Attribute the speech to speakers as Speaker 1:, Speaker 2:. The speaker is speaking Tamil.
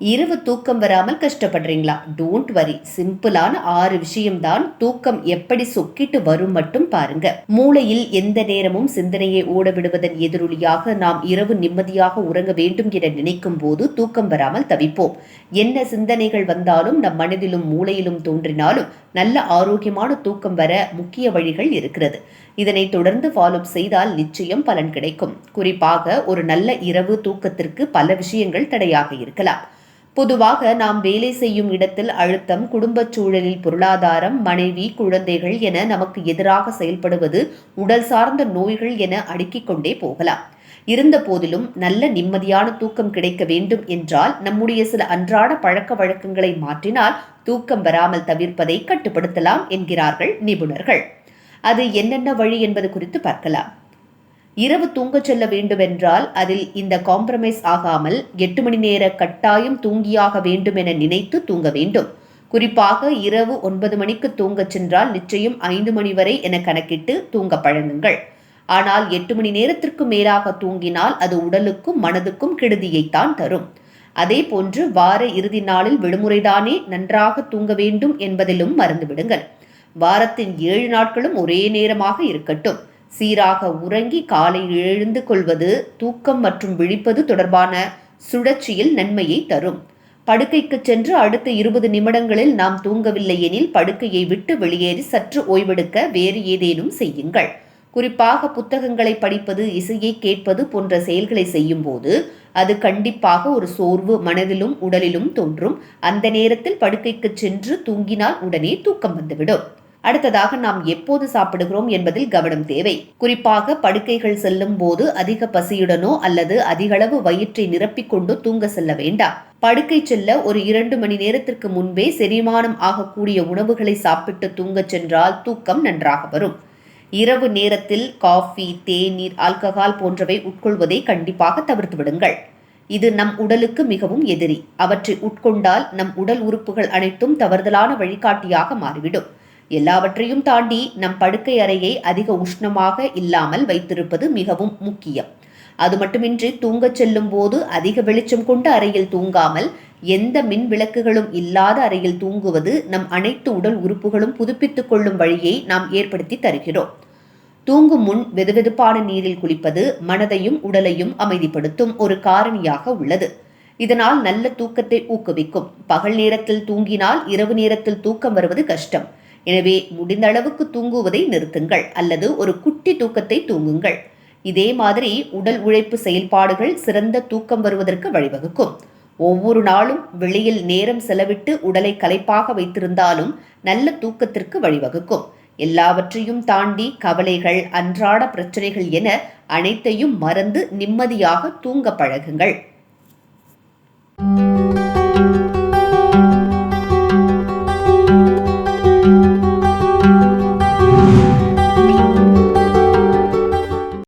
Speaker 1: இரவு தூக்கம் வராமல் கஷ்டப்படுறீங்களா? டோன்ட் வரி சிம்பிளான ஆறு விஷயம்தான் தூக்கம் எப்படி சொக்கிட்டு வரும் மட்டும் பாருங்க. மூளையில் எந்த நேரமும் சிந்தனையை ஓட விடுவதன் எதிரொலியாக நாம் இரவு நிம்மதியாக உறங்க வேண்டும் என நினைக்கும் போது தூக்கம் வராமல் தவிப்போம். என்ன சிந்தனைகள் வந்தாலும் நம் மனதிலும் மூளையிலும் தோன்றினாலும் நல்ல ஆரோக்கியமான தூக்கம் வர முக்கிய வழிகள் இருக்கிறது. இதனை தொடர்ந்து ஃபாலோ செய்தால் நிச்சயம் பலன் கிடைக்கும். குறிப்பாக ஒரு நல்ல இரவு தூக்கத்திற்கு பல விஷயங்கள் தடையாக இருக்கலாம். பொதுவாக நாம் வேலை செய்யும் இடத்தில் அழுத்தம் குடும்பச் சூழலில் பொருளாதாரம் மனைவி குழந்தைகள் என நமக்கு எதிராக செயல்படுவது உடல் சார்ந்த நோய்கள் என அடுக்கிக் கொண்டே போகலாம். இருந்த போதிலும் நல்ல நிம்மதியான தூக்கம் கிடைக்க வேண்டும் என்றால் நம்முடைய சில அன்றாட பழக்க வழக்கங்களை மாற்றினால் தூக்கம் வராமல் தவிர்ப்பதை கட்டுப்படுத்தலாம் என்கிறார்கள் நிபுணர்கள். அது என்னென்ன வழி என்பது குறித்து பார்க்கலாம். இரவு தூங்கச் செல்ல வேண்டுமென்றால் அதில் இந்த காம்ப்ரமைஸ் ஆகாமல் எட்டு மணி நேர கட்டாயம் தூங்கியாக வேண்டும் என நினைத்து தூங்க வேண்டும். குறிப்பாக இரவு ஒன்பது மணிக்கு தூங்கச் சென்றால் நிச்சயம் ஐந்து மணி வரை என கணக்கிட்டு தூங்க பழங்குங்கள் ஆனால் எட்டு மணி நேரத்திற்கு மேலாக தூங்கினால் அது உடலுக்கும் மனதுக்கும் கெடுதியைத்தான் தரும். அதே போன்று வார இறுதி நாளில் விடுமுறைதானே நன்றாக தூங்க வேண்டும் என்பதிலும் மறந்துவிடுங்கள். வாரத்தின் ஏழு நாட்களும் ஒரே நேரமாக இருக்கட்டும். சீராக உறங்கி காலை எழுந்து கொள்வது தூக்கம் மற்றும் விழிப்பது தொடர்பான சுழற்சியில் நன்மையை தரும். படுக்கைக்கு சென்று அடுத்த இருபது நிமிடங்களில் நாம் தூங்கவில்லை எனில் படுக்கையை விட்டு வெளியேறி சற்று ஓய்வெடுக்க வேறு ஏதேனும் செய்யுங்கள். குறிப்பாக புத்தகங்களை படிப்பது இசையை கேட்பது போன்ற செயல்களை செய்யும்போது அது கண்டிப்பாக ஒரு சோர்வு மனதிலும் உடலிலும் தோன்றும். அந்த நேரத்தில் படுக்கைக்கு சென்று தூங்கினால் உடனே தூக்கம் வந்துவிடும். அடுத்ததாக நாம் எப்போது சாப்பிடுகிறோம் என்பதில் கவனம் தேவை. குறிப்பாக படுக்கைகள் செல்லும் போது அதிக பசியுடனோ அல்லது அதிகளவு வயிற்றை நிரப்பிக்கொண்டு தூங்க செல்ல வேண்டாம். படுக்கை செல்ல ஒரு இரண்டு மணி நேரத்திற்கு முன்பே செரிமானம் ஆகக்கூடிய உணவுகளை சாப்பிட்டு தூங்கச் சென்றால் தூக்கம் நன்றாக வரும். இரவு நேரத்தில் காஃபி தேநீர் ஆல்கஹால் போன்றவை உட்கொள்வதை கண்டிப்பாக தவிர்த்து விடுங்கள். இது நம் உடலுக்கு மிகவும் எதிரி. அவற்றை உட்கொண்டால் நம் உடல் உறுப்புகள் அனைத்தும் தவறுதலான வழிகாட்டியாக மாறிவிடும். எல்லாவற்றையும் தாண்டி நம் படுக்கை அறையை அதிக உஷ்ணமாக இல்லாமல் வைத்திருப்பது மிகவும் முக்கியம். அது மட்டுமின்றி தூங்கச் செல்லும் போது அதிக வெளிச்சம் கொண்ட அறையில் தூங்காமல் எந்த மின் விளக்குகளும் இல்லாத அறையில் தூங்குவது நம் அனைத்து உடல் உறுப்புகளும் புதுப்பித்துக் கொள்ளும் வழியை நாம் ஏற்படுத்தி தருகிறோம். தூங்கும் முன் வெதுவெதுப்பான நீரில் குளிப்பது மனதையும் உடலையும் அமைதிப்படுத்தும் ஒரு காரணியாக உள்ளது. இதனால் நல்ல தூக்கத்தை ஊக்குவிக்கும். பகல் நேரத்தில் தூங்கினால் இரவு நேரத்தில் தூக்கம் வருவது கஷ்டம். எனவே முடிந்த அளவுக்கு தூங்குவதை நிறுத்துங்கள் அல்லது ஒரு குட்டி தூக்கத்தை தூங்குங்கள். இதே மாதிரி உடல் உழைப்பு செயல்பாடுகள் சிறந்த தூக்கம் வருவதற்கு வழிவகுக்கும். ஒவ்வொரு நாளும் வெளியில் நேரம் செலவிட்டு உடலை கலைப்பாக வைத்திருந்தாலும் நல்ல தூக்கத்திற்கு வழிவகுக்கும். எல்லாவற்றையும் தாண்டி கவலைகள் அன்றாட பிரச்சனைகள் என அனைத்தையும் மறந்து நிம்மதியாக தூங்க பழகுங்கள்.